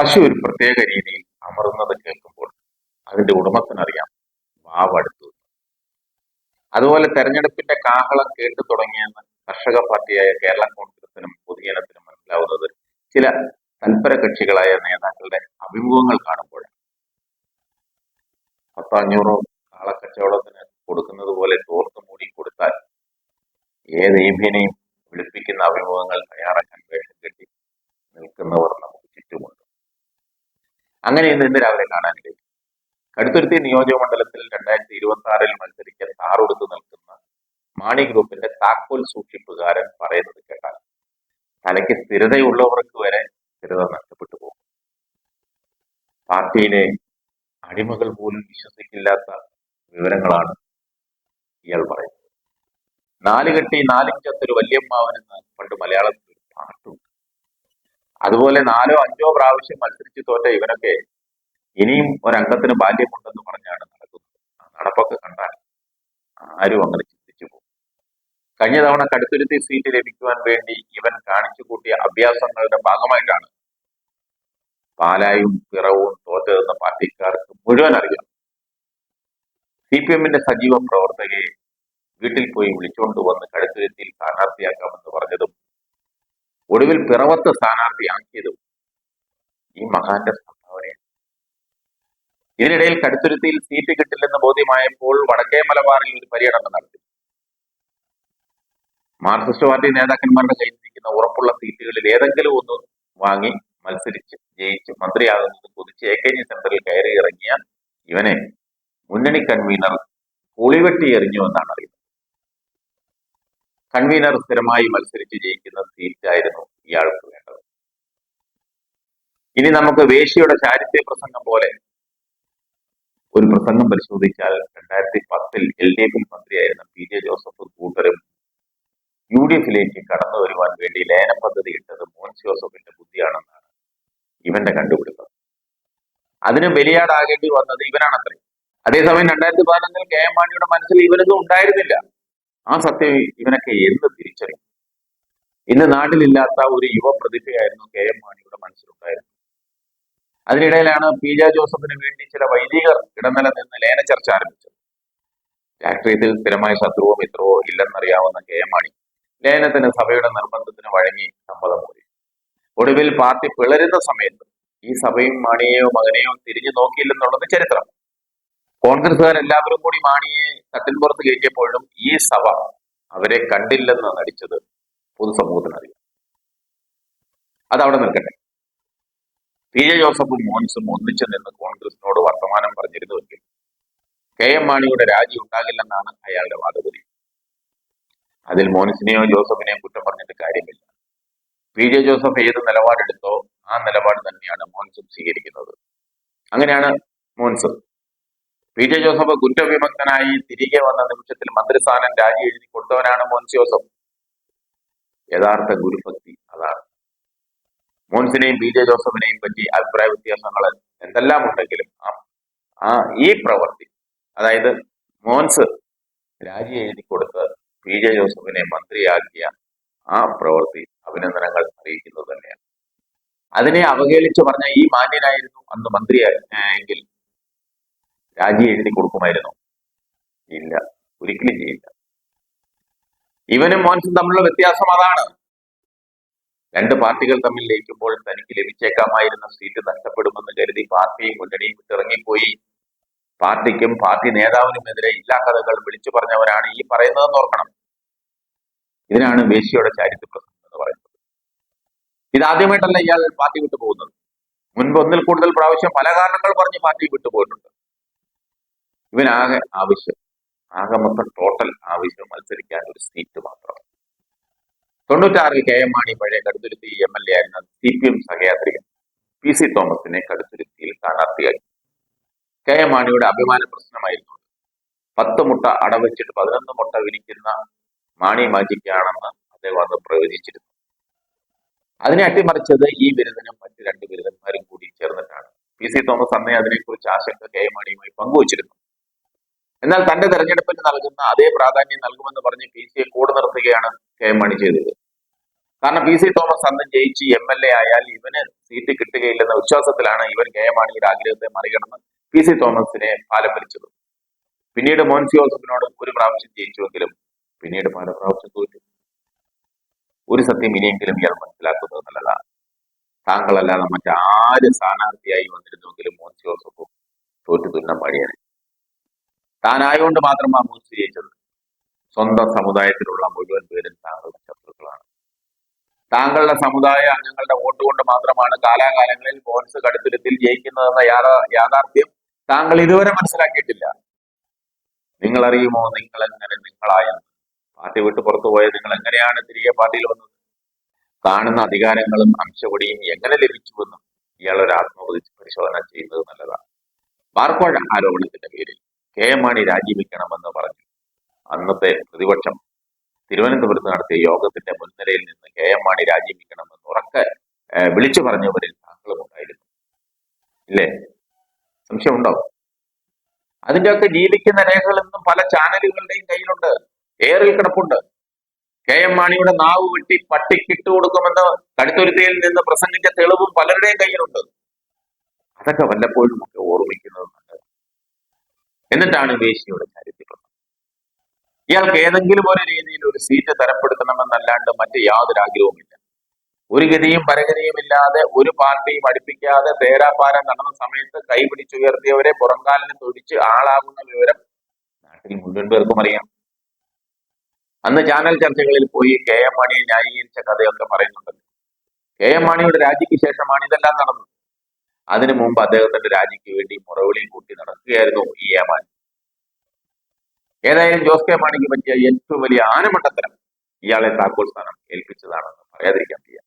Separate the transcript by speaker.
Speaker 1: പശു ഒരു പ്രത്യേക രീതിയിൽ അമറുന്നത് കേൾക്കുമ്പോൾ അതിന്റെ ഉടമസ്ഥനറിയാം വാവടുത്തു അതുപോലെ തെരഞ്ഞെടുപ്പിന്റെ കാഹളം കേട്ടു തുടങ്ങിയെന്ന് കർഷക പാർട്ടിയായ കേരള കോൺഗ്രസിനും പൊതുജനത്തിനും മനസ്സിലാവുന്നത് ചില തൽപര കക്ഷികളായ നേതാക്കളുടെ അഭിമുഖങ്ങൾ കാണുമ്പോഴാണ് പത്തോ അഞ്ഞൂറോ കാളക്കച്ചവടത്തിന് കൊടുക്കുന്നത് പോലെ തോർത്ത് മൂടി കൊടുത്താൽ ഏത് ഏഭ്യനെയും വിളിപ്പിക്കുന്ന അഭിമുഖങ്ങൾ തയ്യാറാക്കാൻ വേഷം കെട്ടി നിൽക്കുന്നവർ അങ്ങനെ ഇന്ന് ഇന്ന് രാവിലെ കഴിയും. കടുത്തുരുത്തി നിയോജക മണ്ഡലത്തിൽ രണ്ടായിരത്തി ഇരുപത്തി ആറിൽ മത്സരിക്കാൻ താറൊടുത്ത് നിൽക്കുന്ന മാണി ഗ്രൂപ്പിന്റെ താക്കോൽ സൂക്ഷിപ്പുകാരൻ പറയുന്നത് കേട്ടാൽ തലയ്ക്ക് സ്ഥിരതയുള്ളവർക്ക് വരെ സ്ഥിരത നഷ്ടപ്പെട്ടു പോകും. പാർട്ടിയിലെ അടിമകൾ പോലും വിശ്വസിക്കില്ലാത്ത വിവരങ്ങളാണ് ഇയാൾ പറയുന്നത്. നാലുകെട്ടി നാലിഞ്ചത്തൊരു വല്യമ്മാവനെന്ന് പണ്ട് മലയാളത്തിൽ ഒരു പാട്ടുണ്ട്. അതുപോലെ നാലോ അഞ്ചോ പ്രാവശ്യം മത്സരിച്ച് തോറ്റ ഇവനൊക്കെ ഇനിയും ഒരംഗത്തിന് ബാല്യമുണ്ടെന്ന് പറഞ്ഞാണ് നടക്കുന്നത്. നടപ്പൊക്കെ കണ്ടാൽ ആരും അങ്ങനെ ചിന്തിച്ചു പോകും. കഴിഞ്ഞ തവണ കടുത്തുരുത്തി സീറ്റ് ലഭിക്കുവാൻ വേണ്ടി ഇവൻ കാണിച്ചു കൂട്ടിയ അഭ്യാസങ്ങളുടെ ഭാഗമായിട്ടാണ് പാലായും പിറവും തോറ്റതെന്ന പാർട്ടിക്കാർക്ക് മുഴുവൻ അറിയാം. സി പി എമ്മിന്റെ സജീവ പ്രവർത്തകയെ വീട്ടിൽ പോയി വിളിച്ചുകൊണ്ട് വന്ന് കടുത്തുരുത്തിയിൽ സ്ഥാനാർത്ഥിയാക്കാമെന്ന് പറഞ്ഞതും ഒടുവിൽ പിറവത്ത് സ്ഥാനാർത്ഥിയാക്കിയതും ഈ മഹാന്റെ സംഭാവനയാണ്. ഇതിനിടയിൽ കടുത്തുരുത്തിയിൽ സീറ്റ് കിട്ടില്ലെന്ന് ബോധ്യമായപ്പോൾ വടക്കേ മലബാറിൽ ഒരു പര്യടനം നടത്തി. മാർക്സിസ്റ്റ് പാർട്ടി നേതാക്കന്മാരുടെ കയ്യിലിരിക്കുന്ന ഉറപ്പുള്ള സീറ്റുകളിൽ ഏതെങ്കിലും ഒന്ന് വാങ്ങി മത്സരിച്ച് ജയിച്ച് മന്ത്രിയാകുന്നത് കുതിച്ച് എ കെ ജി സെന്ററിൽ കയറി ഇറങ്ങിയ ഇവനെ മുന്നണി കൺവീനർ പുളിവെട്ടി എറിഞ്ഞു എന്നാണ് അറിയുന്നത്. കൺവീനർ സ്ഥിരമായി മത്സരിച്ച് ജയിക്കുന്ന സീറ്റായിരുന്നു ഇയാൾക്ക് വേണ്ടത്. ഇനി നമുക്ക് വേശിയുടെ ചാരിത്യ പ്രസംഗം പോലെ ഒരു പ്രസംഗം പരിശോധിച്ചാൽ രണ്ടായിരത്തി പത്തിൽ എൽ ഡി എഫിൽ മന്ത്രിയായിരുന്ന പി ജെ ജോസഫ് കൂട്ടരും യു ഡി എഫിലേക്ക് കടന്നു വരുവാൻ വേണ്ടി ലയന പദ്ധതി ഇട്ടത് മോൻസ് ജോസഫിന്റെ ബുദ്ധിയാണെന്നാണ് ഇവന്റെ കണ്ടുപിടുത്തം. അതിന് ബലിയാടാകേണ്ടി വന്നത് ഇവനാണത്രേ. അതേസമയം രണ്ടായിരത്തി പതിനൊന്നിൽ കെ എം മാണിയുടെ മനസ്സിൽ ഇവനൊന്നും ഉണ്ടായിരുന്നില്ല. ആ സത്യം ഇവനൊക്കെ എന്ന് തിരിച്ചറിയും? ഇന്ന് നാട്ടിലില്ലാത്ത ഒരു യുവ പ്രതിഭയായിരുന്നു കെ എം മാണിയുടെ മനസ്സിലുണ്ടായിരുന്നത്. അതിനിടയിലാണ് പി ജെ ജോസഫിന് വേണ്ടി ചില വൈദികർ ഇടനില നിന്ന് ലേന ചർച്ച ആരംഭിച്ചത്. രാഷ്ട്രീയത്തിൽ സ്ഥിരമായ ശത്രുവോ മിത്രവോ ഇല്ലെന്നറിയാവുന്ന കെ എം മാണി ലയനത്തിന് സഭയുടെ നിർബന്ധത്തിന് വഴങ്ങി സമ്മതം കൂടി ഒടുവിൽ പാർട്ടി പിളരുന്ന സമയത്ത് ഈ സഭയും മാണിയെയോ മകനെയോ തിരിഞ്ഞു നോക്കിയില്ലെന്നുള്ളത് ചരിത്രം. കോൺഗ്രസുകാർ എല്ലാവരും കൂടി മാണിയെ തട്ടിൻപുറത്ത് കയറ്റിയപ്പോഴും ഈ സഭ അവരെ കണ്ടില്ലെന്ന് നടിച്ചത് പൊതുസമൂഹത്തിനറിയാം അതവിടെ നിൽക്കട്ടെ. പി ജെ ജോസഫും മോൻസും ഒന്നിച്ചു നിന്ന് കോൺഗ്രസിനോട് വർത്തമാനം പറഞ്ഞിരുന്നുവെങ്കിൽ കെ എം മാണിയുടെ രാജി ഉണ്ടാകില്ലെന്നാണ് അയാളുടെ വാദഗതി. അതിൽ മോൻസിനെയോ ജോസഫിനെയോ കുറ്റം പറഞ്ഞിട്ട് കാര്യമില്ല. പി ജെ ജോസഫ് ഏത് നിലപാടെടുത്തോ ആ നിലപാട് തന്നെയാണ് മോൻസും സ്വീകരിക്കുന്നത്. അങ്ങനെയാണ് മോൻസ് പി ജെ ജോസഫ് കുറ്റവിമുക്തനായി തിരികെ വന്ന നിമിഷത്തിൽ മന്ത്രിസ്ഥാനം രാജി എഴുതി കൊടുത്തവനാണ് മോൻസ് ജോസഫ്. യഥാർത്ഥ ഗുരുഭക്തി അതാണ്. മോൻസിനെയും പി ജെ ജോസഫിനെയും പറ്റി അഭിപ്രായ വ്യത്യാസങ്ങൾ എന്തെല്ലാം ഉണ്ടെങ്കിലും ആ ഈ പ്രവൃത്തി അതായത് മോൻസ് രാജി എഴുതി കൊടുത്ത് പി ജെ ജോസഫിനെ മന്ത്രിയാക്കിയ ആ പ്രവൃത്തി അഭിനന്ദനങ്ങൾ അറിയിക്കുന്നത് തന്നെയാണ്. അതിനെ അവഹേളിച്ച് പറഞ്ഞ ഈ മാന്യനായിരുന്നു അന്ന് മന്ത്രി എങ്കിൽ രാജി എഴുതി കൊടുക്കുമായിരുന്നു. ഇല്ല. ഒരിക്കലും ചെയ്യില്ല. ഇവനും മോൻസും തമ്മിലുള്ള വ്യത്യാസം അതാണ്. രണ്ട് പാർട്ടികൾ തമ്മിൽ ലയിക്കുമ്പോൾ തനിക്ക് ലഭിച്ചേക്കാമായിരുന്ന സീറ്റ് നഷ്ടപ്പെടുമെന്ന് കരുതി പാർട്ടിയും മുന്നണിയും വിട്ടിറങ്ങിപ്പോയി. പാർട്ടിക്കും പാർട്ടി നേതാവിനുമെതിരെ ഇല്ലാ കഥകൾ വിളിച്ചു പറഞ്ഞവരാണ് ഈ പറയുന്നതെന്ന് ഓർക്കണം. ഇതിനാണ് വേശിയുടെ ചാരിത്ര പ്രസംഗം എന്ന് പറയുന്നത്. ഇതാദ്യമായിട്ടല്ല ഇയാൾ പാർട്ടി വിട്ടു പോകുന്നത്. മുൻപ് ഒന്നിൽ കൂടുതൽ പ്രാവശ്യം പല കാരണങ്ങൾ പറഞ്ഞ് പാർട്ടി വിട്ടുപോയിട്ടുണ്ട് ഇവനാകെ ആവശ്യം ആകെ മൊത്തം ടോട്ടൽ ആവശ്യം മത്സരിക്കാൻ ഒരു സീറ്റ് മാത്രം. തൊണ്ണൂറ്റാറിൽ കെ എം മാണി പഴയ കടുത്തുരുത്തി എം എൽ എ ആയിരുന്ന സി പി എം സഹയാത്രികൻ പി സി തോമസിനെ കടുത്തുരുത്തിയിൽ സ്ഥാനാർത്ഥിയായി. കെ എം മാണിയുടെ അഭിമാന പ്രശ്നമായിരുന്നു പത്ത് മുട്ട അടവച്ചിട്ട് പതിനൊന്ന് മുട്ട വിരിക്കുന്ന മാണി മാജിക്കാണെന്ന് അദ്ദേഹം അന്ന് പ്രവചിച്ചിരുന്നു. അതിനെ അട്ടിമറിച്ചത് ഈ ബിരുദനും മറ്റു രണ്ട് ബിരുദന്മാരും കൂടി ചേർന്നിട്ടാണ്. പി സി തോമസ് അന്നേ അതിനെക്കുറിച്ച് ആശങ്ക കെ എം മാണിയുമായി പങ്കുവച്ചിരുന്നു. എന്നാൽ തന്റെ തെരഞ്ഞെടുപ്പിന് നൽകുന്ന അതേ പ്രാധാന്യം നൽകുമെന്ന് പറഞ്ഞ് പി സിയെ കൂടെ നിർത്തുകയാണ് കെ എം മണി ചെയ്തത്. കാരണം പി സി തോമസ് അന്ന് ജയിച്ച് എം എൽ എ ആയാൽ ഇവന് സീറ്റ് കിട്ടുകയില്ലെന്ന വിശ്വാസത്തിലാണ് ഇവൻ കെ എം മാണിയുടെ ആഗ്രഹത്തെ മറികടന്ന് പി സി തോമസിനെ പാലം പിന്നീട് മോൻസി ജോസഫിനോട് ഒരു പ്രാവശ്യം ജയിച്ചുവെങ്കിലും പിന്നീട് പല പ്രാവശ്യം തോറ്റു. ഒരു സത്യം ഇനിയെങ്കിലും ഇയാൾ മനസ്സിലാക്കുന്നത് നല്ലതാണ് താങ്കളല്ലാതെ മറ്റാര് സ്ഥാനാർത്ഥിയായി വന്നിരുന്നുവെങ്കിലും മോൻസി ജോസഫും തോറ്റു തുന്നം പാടിയാണ് താനായതുകൊണ്ട് ആ മോൻസി ജയിച്ചത്. സ്വന്തം സമുദായത്തിലുള്ള മുഴുവൻ പേരും താങ്കളുടെ ശത്രുക്കളാണ്. താങ്കളുടെ സമുദായ അംഗങ്ങളുടെ വോട്ട് കൊണ്ട് മാത്രമാണ് കാലാകാലങ്ങളിൽ മോൻസ് കടുത്തുരുത്തിൽ ജയിക്കുന്നതെന്ന യാഥാ- യാഥാർത്ഥ്യം താങ്കൾ ഇതുവരെ മനസ്സിലാക്കിയിട്ടില്ല. നിങ്ങൾ അറിയുമോ നിങ്ങൾ എങ്ങനെ നിങ്ങളായെന്ന്? പാർട്ടി വിട്ട് പുറത്തു പോയത് നിങ്ങൾ എങ്ങനെയാണ് തിരികെ പാർട്ടിയിൽ വന്നത്? കാണുന്ന അധികാരങ്ങളും അംശപൊടിയും എങ്ങനെ ലഭിച്ചുവെന്നും ഇയാൾ ഒരു പരിശോധന ചെയ്യുന്നത് നല്ലതാണ്. ബാർക്കോഴ ആരോപണത്തിന്റെ പേരിൽ കെ എം മാണി രാജിവെക്കണമെന്ന് പറഞ്ഞു. അന്നത്തെ പ്രതിപക്ഷം തിരുവനന്തപുരത്ത് നടത്തിയ യോഗത്തിന്റെ മുൻനിരയിൽ നിന്ന് കെ എം മാണി രാജിവെക്കണമെന്ന് ഉറക്കെ വിളിച്ചു പറഞ്ഞവരിൽ താങ്കളും ഉണ്ടായിരുന്നു. ഇല്ലേ? സംശയമുണ്ടോ? അതിന്റെയൊക്കെ ജീവിക്കുന്ന രേഖകൾ ഇന്നും പല ചാനലുകളുടെയും കയ്യിലുണ്ട്. ഏറിൽ കിടപ്പുണ്ട്. കെ എം മാണിയുടെ നാവ് വെട്ടി പട്ടിക്കിട്ട് കൊടുക്കുമെന്ന് കടുത്തുരുത്തിയിൽ നിന്ന് പ്രസംഗിച്ച തെളിവും പലരുടെയും കയ്യിലുണ്ട്. അതൊക്കെ വല്ലപ്പോഴും ഒക്കെ ഓർമ്മിക്കുന്നത് എന്നിട്ടാണ് വേശിയോട് ചരിത്രം ഇയാൾക്ക് ഏതെങ്കിലും ഒരു രീതിയിൽ ഒരു സീറ്റ് തരപ്പെടുത്തണമെന്നല്ലാണ്ട് മറ്റ് യാതൊരു ആഗ്രഹവുമില്ല. ഒരു ഗതിയും പരഗതിയും ഇല്ലാതെ ഒരു പാർട്ടിയും അടുപ്പിക്കാതെ തേരാപ്പാരം നടന്ന സമയത്ത് കൈപിടിച്ചുയർത്തിയവരെ പുറംകാലിന് തൊടിച്ച് ആളാകുന്ന വിവരം നാട്ടിൽ മുഴുവൻ പേർക്കും അറിയാം. അന്ന് ചാനൽ ചർച്ചകളിൽ പോയി കെ എം മാണിയെ ന്യായീകരിച്ച കഥയൊക്കെ പറയുന്നുണ്ടല്ലോ കെ എം മാണിയുടെ രാജിക്ക് ശേഷമാണ് ഇതെല്ലാം നടന്നത്. അതിനു മുമ്പ് അദ്ദേഹത്തിന്റെ രാജിക്ക് വേണ്ടി മുറവിളി കൂട്ടി നടക്കുകയായിരുന്നു ഈ ഏമാൻ. ഏതായാലും ജോസ് കെ മാണിക്ക് പറ്റിയ ഏറ്റവും വലിയ ആനമണ്ടത്തരം ഇയാളെ താക്കോൽ സ്ഥാനം ഏൽപ്പിച്ചതാണെന്ന് പറയാതിരിക്കാൻ വയ്യ.